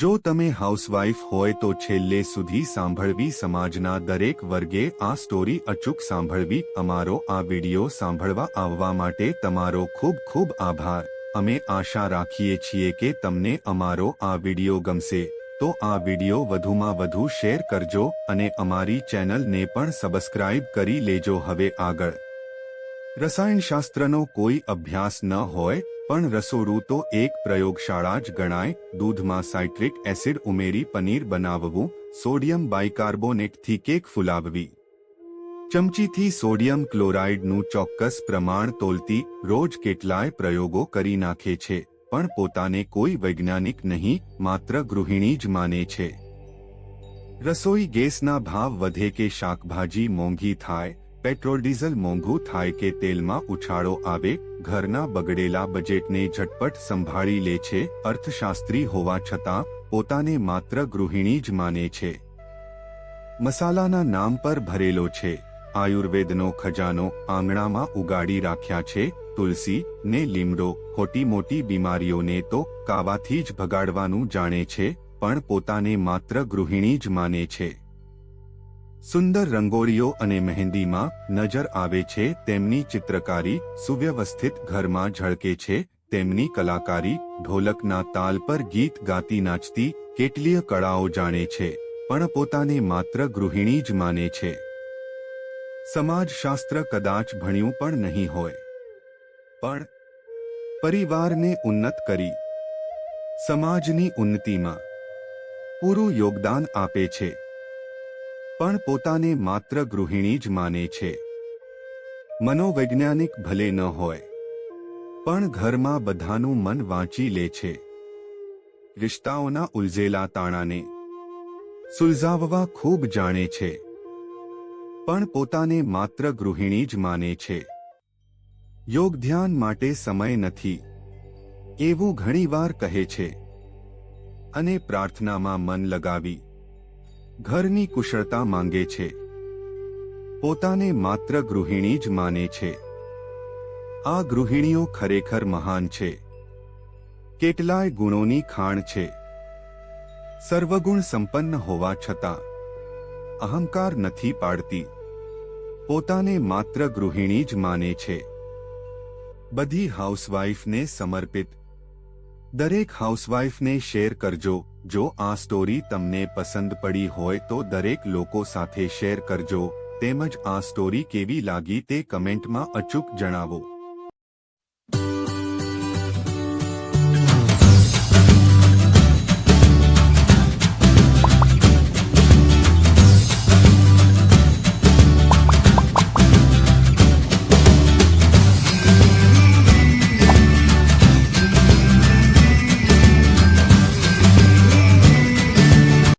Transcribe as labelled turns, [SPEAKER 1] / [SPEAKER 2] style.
[SPEAKER 1] જો તમે હાઉસવાઇફ હોય તો છેલ્લે સુધી સાંભળવી સમાજના દરેક વર્ગે આ સ્ટોરી અચૂક સાંભળવી, અમારો આ વિડિયો સાંભળવા આવવા માટે તમારો ખૂબ ખૂબ આભાર. અમે આશા રાખીએ છીએ કે તમને અમારો આ વિડિયો ગમશે. તો આ વિડિયો વધુમાં વધુ શેર કરજો અને અમારી ચેનલને પણ સબસ્ક્રાઇબ કરી લેજો. હવે આગળ. રસાયણશાસ્ત્રનો કોઈ અભ્યાસ ન હોય પણ રસોડું તો એક પ્રયોગશાળા જ ગણાય. દૂધમાં સાઇટ્રિક એસિડ ઉમેરી પનીર બનાવવું, સોડિયમ બાયકાર્બોનેટથી કેક ફુલાવવી. ચમચીથી સોડિયમ ક્લોરાઇડનું ચોક્કસ પ્રમાણ તોલતી રોજ કેટલાય પ્રયોગો કરી નાખે છે, પણ પોતાને કોઈ વૈજ્ઞાનિક નહીં, માત્ર ગૃહિણી જ માને છે. રસોઈ ગેસના ભાવ વધે કે શાકભાજી મોંઘી થાય પેટ્રોલ ડીઝલ મોંઘું થાય કે તેલમાં ઉછાળો આવે ઘરના બગડેલા બજેટને ઝટપટ સંભાળી લે છે અર્થશાસ્ત્રી હોવા છતાં પોતાને માત્ર ગૃહિણી જ માને છે. મસાલાના નામ પર ભરેલો છે. આયુર્વેદનો ખજાનો આંગણામાં ઉગાડી રાખ્યા છે. તુલસી ને લીમડો ખોટી મોટી બીમારીઓને તો કાવાથી જ ભગાડવાનું જાણે છે, પણ પોતાને માત્ર ગૃહિણી જ માને છે. સુંદર રંગોળીઓ અને મહેંદીમાં નજર આવે છે, તેમની ચિત્રકારી સુવ્યવસ્થિત ઘરમાં ઝળકે છે, તેમની કલાકારી ઢોલકના તાલ પર ગીત ગાતી નાચતી કેટલીય કળાઓ જાણે છે, પણ પોતાને માત્ર ગૃહિણી જ માને છે. સમાજશાસ્ત્ર કદાચ ભણ્યું પણ નહીં હોય. પણ પરિવારને ઉન્નત કરી. સમાજની ઉન્નતિમાં પૂરું યોગદાન આપે છે. પણ પોતાને માત્ર ગૃહિણી જ માને છે. મનોવૈજ્ઞાનિક ભલે ન હોય, પણ ઘરમાં બધાનું મન વાંચી લે છે. રિશ્તાઓના ઉલઝેલા તાણાને સુલઝાવવા ખૂબ જાણે છે, પણ પોતાને માત્ર ગૃહિણી જ માને છે. યોગ ધ્યાન માટે સમય નથી, એવું ઘણીવાર કહે છે. અને પ્રાર્થનામાં મન લગાવી ઘરની કુશળતા માંગે છે. પોતાને માત્ર ગૃહિણી જ માને છે. આ ગૃહિણીઓ ખરેખર મહાન છે. કેટલાય ગુણોની ખાણ છે. સર્વગુણ સંપન્ન હોવા છતાં, અહંકાર નથી પાડતી. પોતાને માત્ર ગૃહિણી જ માને છે. બધી હાઉસવાઈફને સમર્પિત. દરેક હાઉસવાઈફને શેર કરજો. જો આ સ્ટોરી તમને પસંદ પડી હોય તો દરેક લોકો સાથે શેર કરજો, તેમજ આ સ્ટોરી કેવી લાગી તે કમેન્ટમાં અચૂક જણાવો.